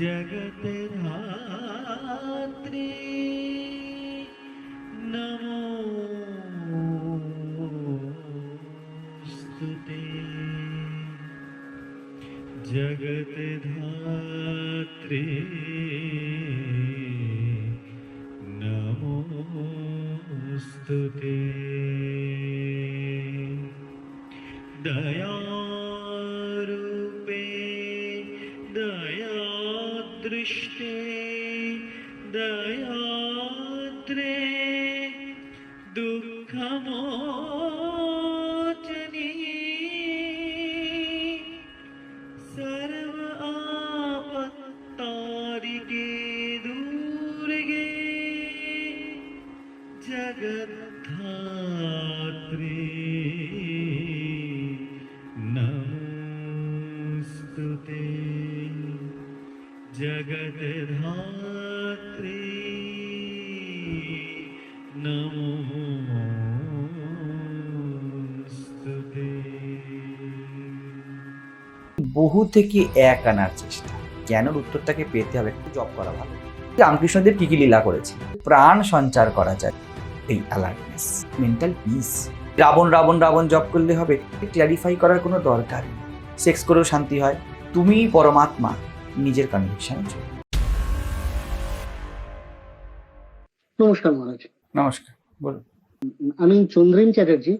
जगत्मात्री Krishna Daya বহু থেকে এক আনার চেষ্টা। কেন? উত্তরটাকে পেতে হবে একটু জব করা ভালো। রামকৃষ্ণদেব কি কি লীলা করেছে প্রাণ সঞ্চার করা যায়। এই alertness mental peace Ravan Ravan Ravan job করলে হবে ক্ল্যারিফাই করার কোনো দরকার নেই। সেক্স করেও শান্তি হয়। তুমি পরমাত্মা নিজের কনভিকশনে চলো নমস্কার মহারাজ। নমস্কার বলুন। আমি চন্দ্রিন চ্যাটার্জি।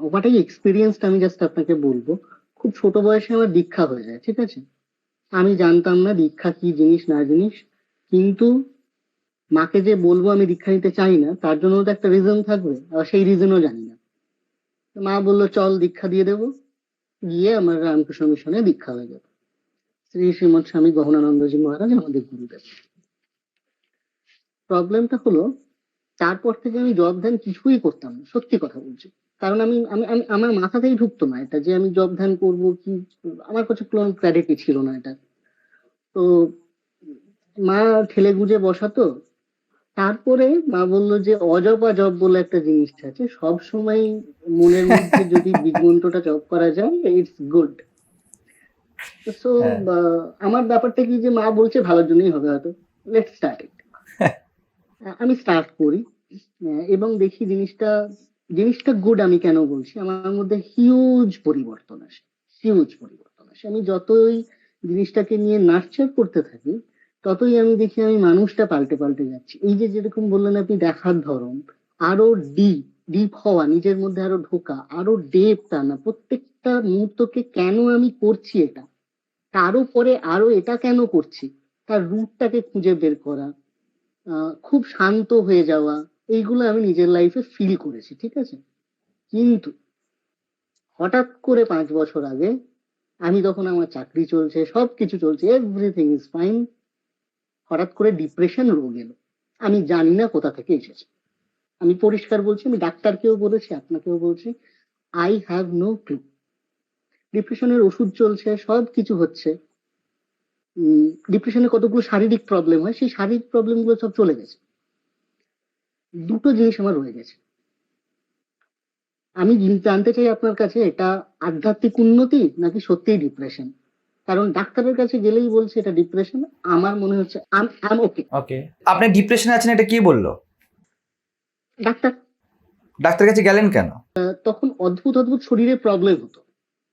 ওটাই এক্সপিরিয়েন্সটা আমি জাস্ট আপনাকে বলব? খুব ছোট বয়সে আমার দীক্ষা হয়ে যায়, ঠিক আছে? আমি জানতাম না দীক্ষা কি জিনিস, না জিনিস, কিন্তু মাকে যে বলব আমি দীক্ষা নিতে চাই না, তার জন্য তো একটা রিজন থাকবে আর সেই রিজনও জানি না। মা বলল, চল দীক্ষা দিয়ে দেবো। গিয়ে আমার রামকৃষ্ণ মিশনে দীক্ষা হয়ে গেল। শ্রী শ্রীমৎ স্বামী গহনানন্দজি মহারাজ আমাদের গুরুদেব। প্রবলেমটা হলো তারপর থেকে আমি জব ধ্যান কিছুই করতাম না সত্যি কথা বলছি। কারণ আমি আমি আমি- আমার মাথাতেই ঢুকতো না এটা যে আমি জব ধ্যান করব কি আমার কাছে কোনো ক্ল্যারিটি ছিল না এটা। তো মা ঠেলে গুজে বসাতো তারপরে মা বলল যে অজপা জব বলে একটা জিনিস আছে সব সময় মনের মধ্যে যদি বিগমন্ত্রটা জব করা যায় ইটস গুড সো। আমার ব্যাপারটা কি যে মা বলছে ভালোর জন্যই হবে হয়তো লেট স্টার্ট ইট আমি স্টার্ট করি এবং দেখি জিনিসটা জিনিসটা গুড আমি কেন বলছি? আমার মধ্যে হিউজ পরিবর্তন আসে হিউজ পরিবর্তন আসে। আমি যতই জিনিসটাকে নিয়ে নার্চার করতে থাকি, ততই আমি দেখি আমি মানুষটা পাল্টে পাল্টে যাচ্ছি। এই যে যেরকম বললেন আপনি দেখার ধরন, আরও ডিপ ডিপ হওয়া, নিজের মধ্যে আরও ঢোকা, আরও ডেপ টানা প্রত্যেকটা মুহূর্তকে কেন আমি করছি এটা? তারও পরে আরও এটা কেন করছি? তার রুটটাকে খুঁজে বের করা খুব শান্ত হয়ে যাওয়া এইগুলো আমি নিজের লাইফে ফিল করেছি, ঠিক আছে? কিন্তু হঠাৎ করে পাঁচ বছর আগে আমি তখন আমার চাকরি চলছে, সবকিছু চলছে এভরিথিং ইজ ফাইন হঠাৎ করে ডিপ্রেশন রোগ এলো। আমি জানি না কোথা থেকে এসেছে। আমি পরিষ্কার বলছি, আমি ডাক্তারকেও বলেছি, আপনাকেও বলছি আই হ্যাভ নো ক্লু ডিপ্রেশনের ওষুধ চলছে সব কিছু হচ্ছে ডিপ্রেশনে কতগুলো শারীরিক প্রবলেম হয়, সেই শারীরিক প্রবলেমগুলো সব চলে গেছে। দুটো জিনিস আমার রয়ে গেছে। আমি জানতে চাই আপনার কাছে এটা আধ্যাত্মিক উন্নতি নাকি সত্যিই ডিপ্রেশন কারণ ডাক্তারের কাছে গেলেই বলছে এটা ডিপ্রেশন আমার মনে হচ্ছে আম ওকে ওকে আপনি ডিপ্রেশনে আছেন এটা কি বলল? ডাক্তার। ডাক্তার কাছে গেলেন কেন? তখন অদ্ভুত অদ্ভুত শরীরে প্রবলেম হতো।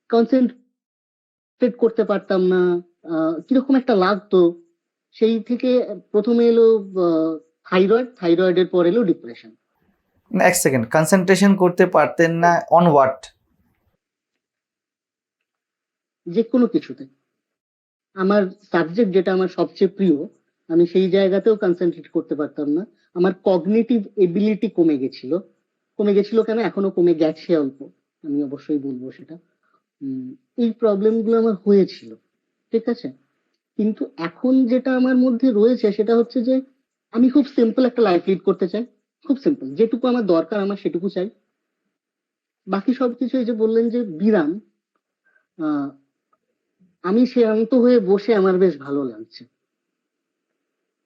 কনসেন্ট্রেট করতে পারতাম না কীরকম একটা লাগতো। সেই থেকে প্রথমে এলো থাইরয়েড থাইরয়েডের পর এলো ডিপ্রেশন এক সেকেন্ড কনসেন্ট্রেশন করতে পারতেন না অন হোয়াট যে কোনো কিছুতে। আমার সাবজেক্ট যেটা আমার সবচেয়ে প্রিয় আমি সেই জায়গাতেও কনসেন্ট্রেট করতে পারতাম না। আমার কগনিটিভ এবিলিটি কমে গেছিল। কমে গেছিল কেন? এখনও কমে গেছে অল্প। আমি অবশ্যই বলব সেটা। এই প্রবলেমগুলো আমার হয়েছিল। ঠিক আছে? কিন্তু এখন যেটা আমার মধ্যে রয়েছে সেটা হচ্ছে যে আমি খুব সিম্পল একটা লাইফ লিড করতে চাই। খুব সিম্পল যেটুকু আমার দরকার, আমার সেটুকু চাই। বাকি সবকিছু এই যে বললেন যে বিরাম আমি শান্ত হয়ে বসে আমার বেশ ভালো লাগছে।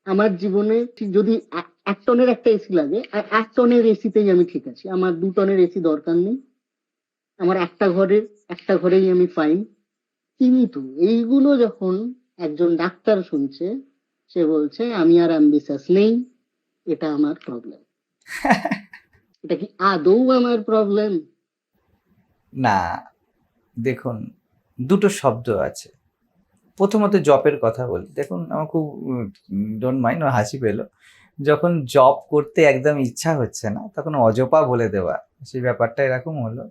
আমার জীবনে যদি এক- এক টনের একটা এসি লাগে, আর এক টনের এসিতেই আমি ঠিক আছি। আমার দু টনের এসি দরকার নেই। আমার একটা ঘরের, একটা ঘরেই আমি ফাইন কিন্তু এইগুলো যখন একজন ডাক্তার শুনছে সে বলছে আমি আর অ্যাম্বিসাস নেই এটা আমার প্রবলেম এটা কি আদৌ আমার প্রবলেম না দেখুন দুটো শব্দ আছে। প্রথমত জবের কথা বলি। দেখুন আমার খুব ডোন্ট মাইন্ড হাসি পেল। যখন জব করতে একদম ইচ্ছা হচ্ছে না তখন অজপা বলে দেওয়া। সেই ব্যাপারটা এরকম হলো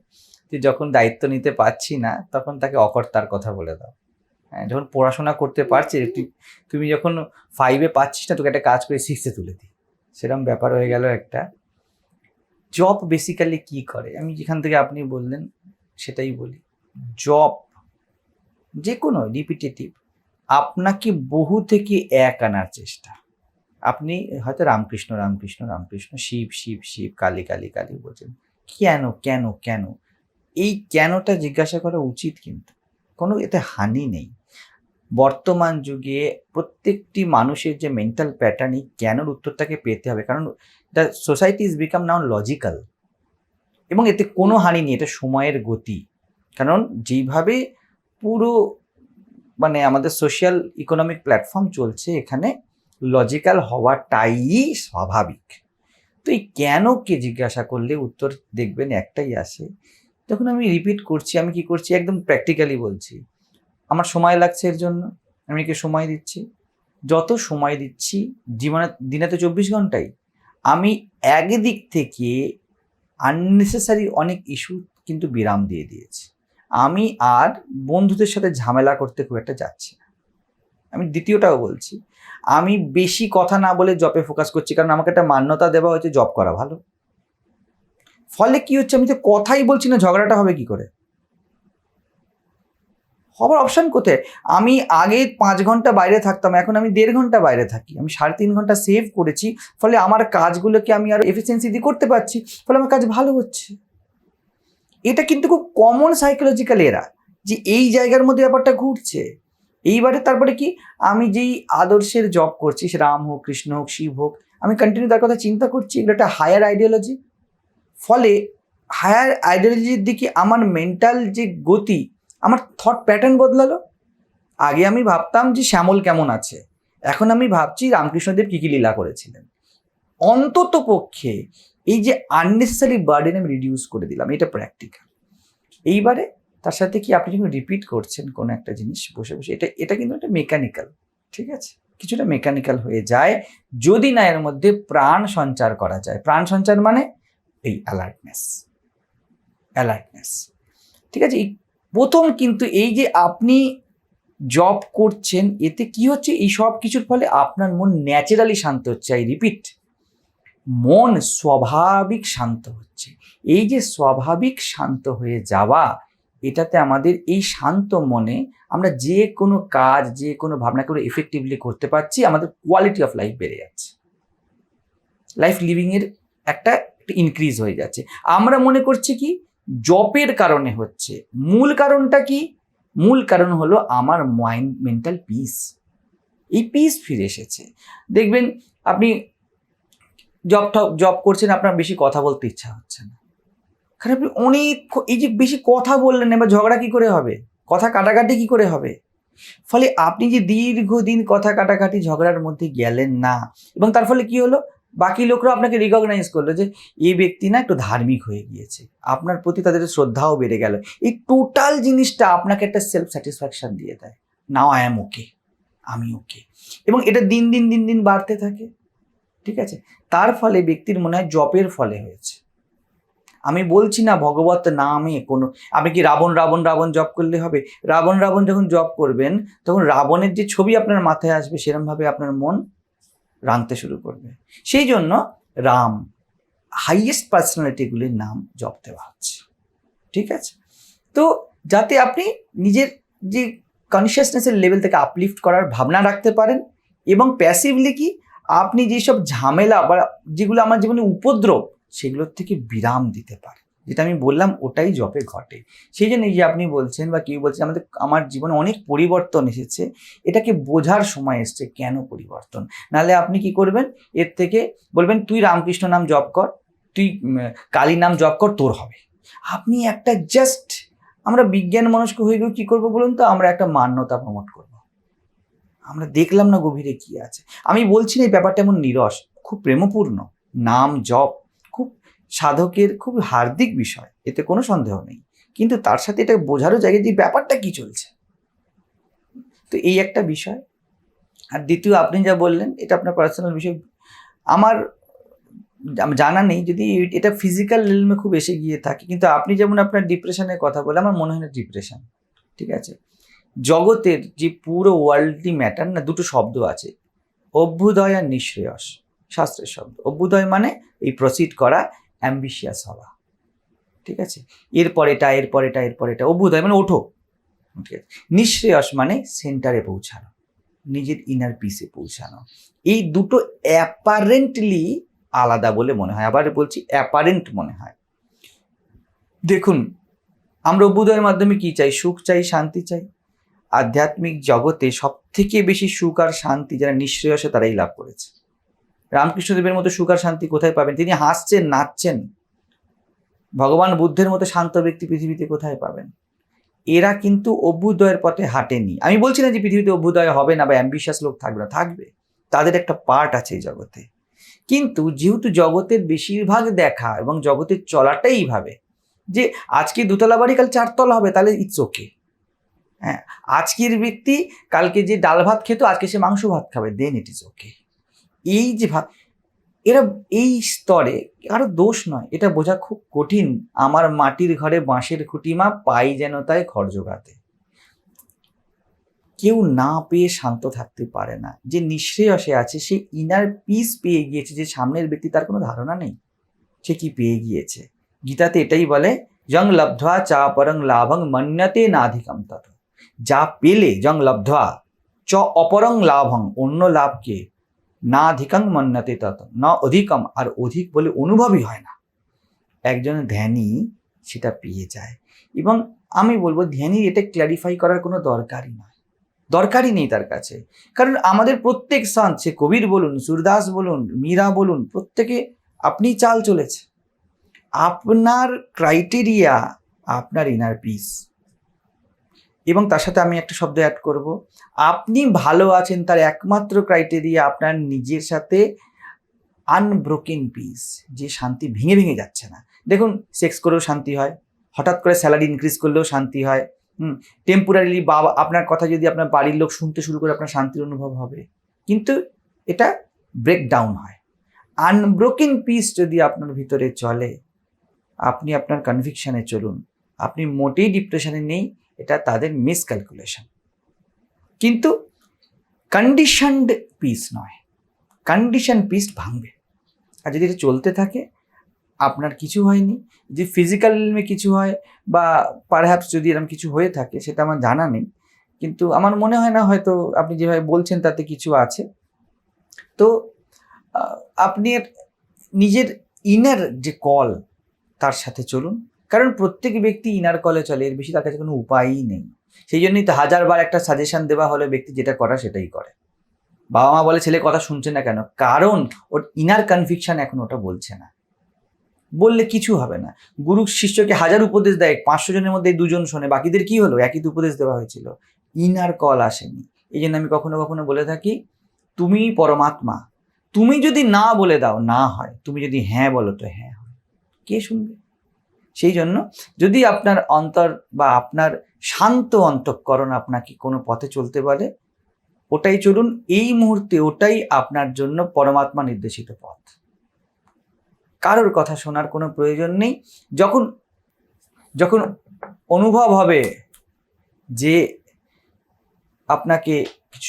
যে যখন দায়িত্ব নিতে পারছি না তখন তাকে অকর্তার কথা বলে দাও। যখন পড়াশোনা করতে পারছি, তুই- তুমি যখন ফাইভে পাচ্ছিস না, তোকে একটা কাজ করে সিক্সে তুলে দিই। সেরকম ব্যাপার হয়ে গেল একটা। জব বেসিক্যালি কি করে? আমি যেখান থেকে আপনি বললেন, সেটাই বলি। জব যে কোনো রিপিটেটিভ আপনাকে বহু থেকে এক আনার চেষ্টা। আপনি হয়তো রামকৃষ্ণ রামকৃষ্ণ রামকৃষ্ণ, শিব শিব শিব, কালী কালী কালী বলছেন। কেন কেন কেন? এই কেনটা জিজ্ঞাসা করা উচিত কিন্তু। কোনো এতে হানি নেই। বর্তমান যুগে প্রত্যেকটি মানুষের যে মেন্টাল প্যাটার্ন এই কেনর উত্তরটাকে পেতে হবে। কারণ the society is become now logical এবং এতে কোনো হানি নেই, এটা সময়ের গতি। কারণ যেইভাবে পুরো মানে আমাদের সোশ্যাল ইকোনমিক প্ল্যাটফর্ম চলছে, এখানে লজিক্যাল হওয়াটাই স্বাভাবিক। তো এই কেন কে জিজ্ঞাসা করলে উত্তর দেখবেন একটাই আসে তখন আমি রিপিট করছি, আমি কি করছি? একদম প্র্যাকটিক্যালি বলছি। আমার সময় লাগছে এর জন্য, আমি কি সময় দিচ্ছি? যত সময় দিচ্ছি, জীবনে, দিনে তো চব্বিশ ঘন্টাই। আমি একদিক থেকে আননেসেসারি অনেক ইস্যু কিন্তু বিরাম দিয়ে দিয়েছি। আমি আর বন্ধুদের সাথে ঝামেলা করতে খুব একটা যাচ্ছি না। আমি দ্বিতীয়টাও বলছি, আমি বেশি কথা না বলে জবে ফোকাস করছি, কারণ আমাকে একটা মান্যতা দেওয়া হয়েছে জব করা ভালো। ফলে কি হচ্ছে? আমি তো কথাই বলছি না, ঝগড়াটা হবে কি করে? হবার অপশান কোথায়? আমি আগে পাঁচ ঘণ্টা বাইরে থাকতাম, এখন আমি দেড় ঘণ্টা বাইরে থাকি। আমি সাড়ে তিন ঘণ্টা সেভ করেছি, ফলে আমার কাজগুলোকে আমি আর এফিসিয়েন্সি দিয়ে করতে পারছি, ফলে আমার কাজ ভালো হচ্ছে। এটা কিন্তু খুব কমন সাইকোলজিক্যাল এরা যে এই জায়গার মধ্যে ব্যাপারটা ঘুরছে। এইবারে তারপরে কি? আমি যেই আদর্শের জব করছি, সে রাম হোক, কৃষ্ণ হোক, শিব হোক, আমি কন্টিনিউ তার কথা চিন্তা করছি, এগুলো একটা হায়ার আইডিওলজি ফলে হায়ার আইডিওলজির দিকে আমার মেন্টাল যে গতি, আমার থট প্যাটার্ন বদলালো। আগে আমি ভাবতাম যে শ্যামল কেমন আছে, এখন আমি ভাবছি রামকৃষ্ণদেব কী কী লীলা করেছিলেন। অন্তত পক্ষে এই যে আননেসেসারি বার্ডেন আমি রিডিউস করে দিলাম, এটা প্র্যাকটিক্যাল এইবারে তার সাথে কি আপনি যখন রিপিট করছেন কোনো একটা জিনিস বসে বসে? এটা এটা কিন্তু একটা মেকানিক্যাল ঠিক আছে? কিছুটা মেকানিক্যাল হয়ে যায়। যদি না এর মধ্যে প্রাণ সঞ্চার করা যায়, প্রাণ সঞ্চার মানে এই অ্যালার্টনেস অ্যালার্টনেস ঠিক আছে? প্রথম কিন্তু এই যে আপনি জব করছেন, এতে কি হচ্ছে? এই সব কিছুর ফলে আপনার মন ন্যাচারালি শান্ত হচ্ছে। আই রিপিট মন স্বাভাবিক শান্ত হচ্ছে। এই যে স্বাভাবিক শান্ত হয়ে যাওয়া, এটাতে আমাদের এই শান্ত মনে আমরা যে কোনো কাজ, যে কোনো ভাবনা করে এফেক্টিভলি করতে পারছি, আমাদের কোয়ালিটি অফ লাইফ বেড়ে যাচ্ছে। লাইফ লিভিংয়ের একটা ইনক্রিজ হয়ে যাচ্ছে। আমরা মনে করছি কি? জপের কারণে হচ্ছে। মূল কারণটা কি? মূল কারণ হলো আমার মাইন্ড মেন্টাল পিস এই পিস ফিরে এসেছে। দেখবেন, আপনি জব জব করছেন, আপনার বেশি কথা বলতে ইচ্ছা হচ্ছে না। কারণ আপনি অনেক এই যে বেশি কথা বললেন, এবার ঝগড়া কি করে হবে? কথা কাটাকাটি কি করে হবে? ফলে আপনি যে দীর্ঘদিন কথা কাটাকাটি, ঝগড়ার মধ্যে গেলেন না। এবং তার ফলে কি হলো? বাকি লোকরা আপনাকে রিকগনাইজ করল যে এই ব্যক্তি না একটু ধার্মিক হয়ে গিয়েছে। আপনার প্রতি তাদের শ্রদ্ধাও বেড়ে গেল। এই টোটাল জিনিসটা আপনাকে একটা সেলফ স্যাটিসফ্যাকশন দিয়ে দেয়। নাও আই অ্যাম ওকে আমি ওকে এবং এটা দিন দিন দিন দিন বাড়তে থাকে। ঠিক আছে? তার ফলে ব্যক্তির মনে হয় জপের ফলে হয়েছে। আমি বলছি না ভগবত নামে কোনো, আপনি কি রাবণ রাবণ রাবণ জপ করলে হবে? রাবণ রাবণ যখন জপ করবেন, তখন রাবণের যে ছবি আপনার মাথায় আসবে, সেরমভাবে আপনার মন রাঁধতে শুরু করবে। সেই জন্য রাম হাইয়েস্ট পার্সোনালিটিগুলির নাম জপ দেওয়া হচ্ছে। ঠিক আছে? তো যাতে আপনি নিজের যে কনসিয়াসনেসের লেভেল থেকে আপলিফট করার ভাবনা রাখতে পারেন এবং প্যাসিভলি কি আপনি যেসব ঝামেলা বা যেগুলো আমার জীবনে উপদ্রব, সেগুলোর থেকে বিরাম দিতে পারেন। যেটা আমি বললাম ওটাই জবে ঘটে। সেই জন্য যে আপনি বলছেন বা কেউ বলছেন আমাদের, আমার জীবনে অনেক পরিবর্তন এসেছে, এটাকে বোঝার সময় এসছে কেন পরিবর্তন? নাহলে আপনি কি করবেন? এর থেকে বলবেন, তুই রামকৃষ্ণ নাম জপ কর, তুই কালী নাম জপ কর, তোর হবে। আপনি একটা জাস্ট আমরা বিজ্ঞান মনস্ক হয়ে গিয়ে কী করব বলুন তো? আমরা একটা মান্যতা প্রমোট করব। আমরা দেখলাম না গভীরে কি আছে। আমি বলছি না এই ব্যাপারটা এমন নিরস, খুব প্রেমপূর্ণ। নাম জপ সাধকের খুব হার্দিক বিষয়, এতে কোনো সন্দেহ নেই। কিন্তু তার সাথে এটা বোঝারও জায়গায় যে ব্যাপারটা কি চলছে। তো এই একটা বিষয়। আর দ্বিতীয়, আপনি যা বললেন, এটা আপনার পার্সোনাল বিষয়। আমার জানা নেই, যদি এটা ফিজিক্যাল রিলমে খুব এসে গিয়ে থাকে, কিন্তু আপনি যেমন আপনার ডিপ্রেশনের কথা বলে আমার মনে হয় না ডিপ্রেশন ঠিক আছে? জগতের যে পুরো ওয়ার্ল্ডটি ম্যাটার না, দুটো শব্দ আছে। অভ্যুদয় আর নিঃশ্রেয়স, শাস্ত্রের শব্দ। অভ্যুদয় মানে এই প্রসিড করা অ্যাম্বিশিয়াস হওয়া। ঠিক আছে? এরপর এটা এরপর এটা এরপর এটা অভ্যুদয় মানে ওঠো। ঠিক আছে? নিঃশ্রেয়স মানে সেন্টারে পৌঁছানো, নিজের ইনার পিসে পৌঁছানো। এই দুটো অ্যাপারেন্টলি আলাদা বলে মনে হয়। আবার বলছি অ্যাপারেন্ট মনে হয়। দেখুন, আমরা অভ্যুদয়ের মাধ্যমে কি চাই? সুখ চাই, শান্তি চাই। আধ্যাত্মিক জগতে সব থেকে বেশি সুখ আর শান্তি যারা নিঃশ্রেয়সে তারাই লাভ করেছে। রামকৃষ্ণদেবের মতো সুখ আর শান্তি কোথায় পাবেন? তিনি হাসছেন, নাচছেন। ভগবান বুদ্ধের মতো শান্ত ব্যক্তি পৃথিবীতে কোথায় পাবেন? এরা কিন্তু অভ্যুদয়ের পথে হাঁটেনি। আমি বলছি না যে পৃথিবীতে অভ্যুদয় হবে না বা অ্যাম্বিশাস লোক থাকবে না, থাকবে। তাদের একটা পার্ট আছে এই জগতে। কিন্তু যেহেতু জগতের বেশিরভাগ দেখা এবং জগতের চলাটাই এইভাবে, যে আজকে দুতলা বাড়ি, কাল চারতলা হবে, তাহলে ইটস ওকে হ্যাঁ আজকের ব্যক্তি কালকে যে ডাল ভাত খেত, আজকে সে মাংস ভাত খাবে দেন ইট ইজ ওকে এই যে ভাব এরা এই স্তরে কারও দোষ নয়, এটা বোঝা খুব কঠিন। আমার মাটির ঘরে বাঁশের খুঁটিমা পাই যেন তাই খড় জোগাতে। কেউ না পেয়ে শান্ত থাকতে পারে না। যে নিঃশ্রেয়সে আছে, সে ইনার পিস পেয়ে গিয়েছে, যে সামনের ব্যক্তি তার কোনো ধারণা নেই। সে কি পেয়ে গিয়েছে? গীতাতে এটাই বলে জং লব্ধা চা পরং লাভং মন্যতে নাধিকম তত যা পেলে জং লব্ধা, চ অপরং লাভং, অন্য লাভকে না অধিকাং মন্যতে তত না অধিকম, আর অধিক বলে অনুভবই হয় না। একজন ধ্যানী সেটা পেয়ে যায়। এবং আমি বলব ধ্যানীর এটা ক্ল্যারিফাই করার কোনো দরকারই নয়। দরকারই নেই তার কাছে। কারণ আমাদের প্রত্যেক সন্ত সে কবির বলুন, সুরদাস বলুন, মীরা বলুন, প্রত্যেকে আপনি চাল চলেছে। আপনার ক্রাইটেরিয়া আপনার ইনার পিস এবং তার সাথে আমি একটা শব্দ অ্যাড করব। আপনি ভালো আছেন তার একমাত্র ক্রাইটেরিয়া আপনার নিজের সাথে আনব্রোকেন পিস যে শান্তি ভেঙে ভেঙে যাচ্ছে না। দেখুন সেক্স করেও শান্তি হয়, হঠাৎ করে স্যালারি ইনক্রিজ করলেও শান্তি হয়, হুম টেম্পোরারিলি বাবা, আপনার কথা যদি আপনার বাড়ির লোক শুনতে শুরু করে আপনার শান্তির অনুভব হবে। কিন্তু এটা ব্রেক ডাউন হয়। আনব্রোকেন পিস যদি আপনার ভিতরে চলে, আপনি আপনার কনভিকশানে চলুন। আপনি মোটেই ডিপ্রেশনে নেই এটা তাদের মিসক্যালকুলেশন কিন্তু কন্ডিশনড পিস নয়। কন্ডিশন পিস ভাঙবে। আর যদি এটা চলতে থাকে, আপনার কিছু হয়নি, যে ফিজিক্যাল কিছু হয়, বা পারহ্যাপস যদি এরকম কিছু হয়ে থাকে, সেটা আমার জানা নেই, কিন্তু আমার মনে হয় না হয়তো আপনি যেভাবে বলছেন তাতে কিছু আছে। তো আপনি নিজের ইনার যে কল তার সাথে চলুন। কারণ প্রত্যেক ব্যক্তি ইনার কলে চলে, এর বেশি তার কাছে কোনো উপায়ই নেই। সেই জন্যই তো হাজারবার একটা সাজেশন দেওয়া হলে ব্যক্তি যেটা করা সেটাই করে। বাবা মা বলে, ছেলে, কথা শুনছে না কেন? কারণ ওর ইনার কনভিকশন এখন ওটা বলছে না। বললে কিছু হবে না। গুরু শিষ্যকে হাজার উপদেশ দেয়, পাঁচশো জনের মধ্যে দুজন শোনে, বাকিদের কি হলো? একই উপদেশ দেওয়া হয়েছিল। ইনার কল আসেনি। এই জন্য আমি কখনো কখনো বলে থাকি, তুমি পরমাত্মা। তুমি যদি না বলে দাও, না হয়। তুমি যদি হ্যাঁ বলো তো হ্যাঁ হয়। কে শুনবে? সেই জন্য যদি আপনার অন্তর বা আপনার শান্ত অন্তঃকরণ আপনাকে কোনো পথে চলতে বলে, ওটাই চলুন, এই মুহূর্তে ওটাই আপনার জন্য পরমাত্মা নির্দেশিত পথ। কারোর কথা শোনার কোনো প্রয়োজন নেই। যখন যখন অনুভব হবে যে আপনাকে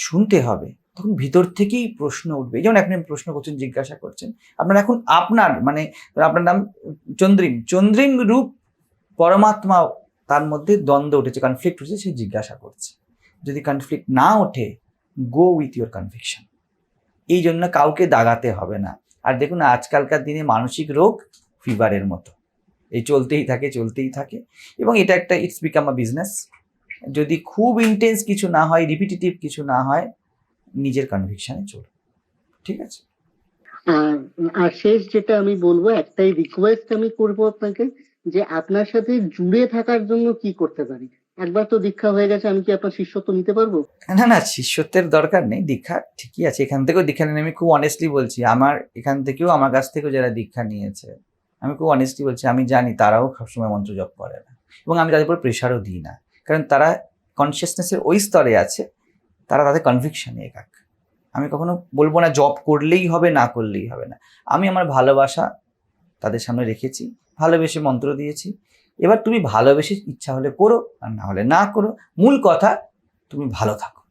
শুনতে হবে তখন ভিতর থেকেই প্রশ্ন উঠবে। যেমন আপনি প্রশ্ন করছেন, জিজ্ঞাসা করছেন। আপনার এখন আপনার মানে আপনার নাম চন্দ্রিম। চন্দ্রিম রূপ পরমাত্মা তার মধ্যে দ্বন্দ্ব উঠেছে কনফ্লিক্ট উঠেছে, সে জিজ্ঞাসা করছে। যদি কনফ্লিক্ট না ওঠে গো উইথ ইউর কনভিকশন এই জন্য কাউকে দাগাতে হবে না। আর দেখুন, আজকালকার দিনে মানসিক রোগ ফিভারের মতো। এই চলতেই থাকে চলতেই থাকে। এবং এটা একটা ইটস বিকাম আ বিজনেস যদি খুব ইন্টেন্স কিছু না হয় রিপিটেটিভ কিছু না হয় নিজের কনভিকশনে চল ঠিক আছে? আর আর শেষ যেটা আমি বলব একটাই রিকোয়েস্ট আমি করব আপনাকে যে আপনার সাথে জুড়ে থাকার জন্য কি করতে পারি? একবার তো দীক্ষা হয়ে গেছে আমি কি আপনার শিষ্যত্ব নিতে পারব? না না শিষ্যত্বের দরকার নেই দীক্ষা ঠিকই আছে। এখান থেকেও দীক্ষা নিয়ে আমি খুব অনেস্টলি বলছি আমার এখান থেকেও আমার কাছ থেকেও যারা দীক্ষা নিয়েছে আমি খুব অনেস্টলি বলছি আমি জানি তারাও সবসময় মন্ত্র জপ করে না। এবং আমি তাদের উপর প্রেশারও দিই না। কারণ তারা কনসিয়াসনেসের ওই স্তরে আছে তারা তাদের কনভিকশনে একাক আমি কখনো বলব না জব করলেই হবে, না করলেই হবে না। আমি আমার ভালোবাসা তাদের সামনে রেখেছি, ভালোবেসে মন্ত্র দিয়েছি। এবার তুমি ভালোবেসে ইচ্ছা হলে করো, আর না হলে না করো। মূল কথা, তুমি ভালো থাকো।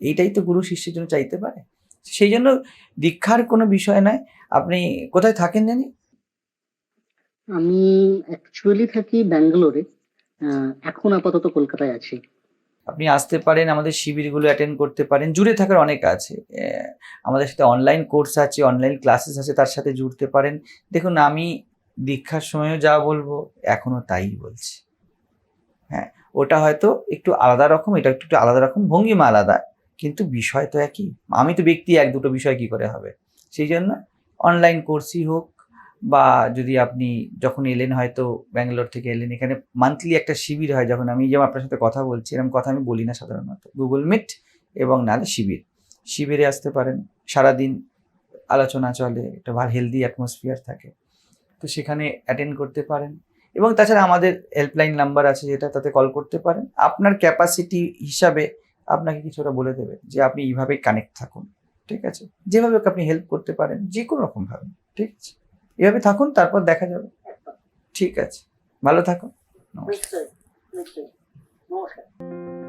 এইটাই তো গুরু শিষ্যের জন্য চাইতে পারে। সেই জন্য দীক্ষার কোনো বিষয় নয় আপনি কোথায় থাকেন জানি? আমি অ্যাকচুয়ালি থাকি ব্যাঙ্গালোরে। এখন আপাতত কলকাতায় আছি। আপনি আসতে পারেন, আমাদের শিবিরগুলো অ্যাটেন্ড করতে পারেন, জুড়ে থাকার অনেক আছে। আমাদের সাথে অনলাইন কোর্স আছে অনলাইন ক্লাসেস আছে, তার সাথে জুড়তে পারেন। দেখুন, আমি দীক্ষার সময়ও যা বলব, এখনও তাই বলছি। হ্যাঁ ওটা হয়তো একটু আলাদা রকম, এটা একটু একটু আলাদা রকম, ভঙ্গিমা আলাদা, কিন্তু বিষয় তো একই। আমি তো ব্যক্তি, এক দুটো বিষয় কি করে হবে? সেই জন্য অনলাইন কোর্সই হোক বা যদি আপনি যখন এলেন হয়তো ব্যাঙ্গালোর থেকে এলেন, এখানে মান্থলি একটা শিবির হয় যখন আমি যেমন আপনার সাথে কথা বলছি এরকম কথা আমি বলি না সাধারণত। গুগল মিট এবং নালে শিবির। শিবিরে আসতে পারেন, সারাদিন আলোচনা চলে, একটা ভার হেলদি অ্যাটমসফিয়ার থাকে। তো সেখানে অ্যাটেন্ড করতে পারেন এবং তাছাড়া আমাদের হেল্পলাইন নাম্বার আছে যেটা, তাতে কল করতে পারেন। আপনার ক্যাপাসিটি হিসাবে আপনাকে কিছুটা বলে দেবে যে আপনি এইভাবে কানেক্ট থাকুন, ঠিক আছে? যেভাবে আপনি হেল্প করতে পারেন যে কোনো রকমভাবে ঠিক আছে? এভাবে থাকুন তারপর দেখা যাবে। ঠিক আছে। ভালো থাকুন। নমস্কার। নমস্কার।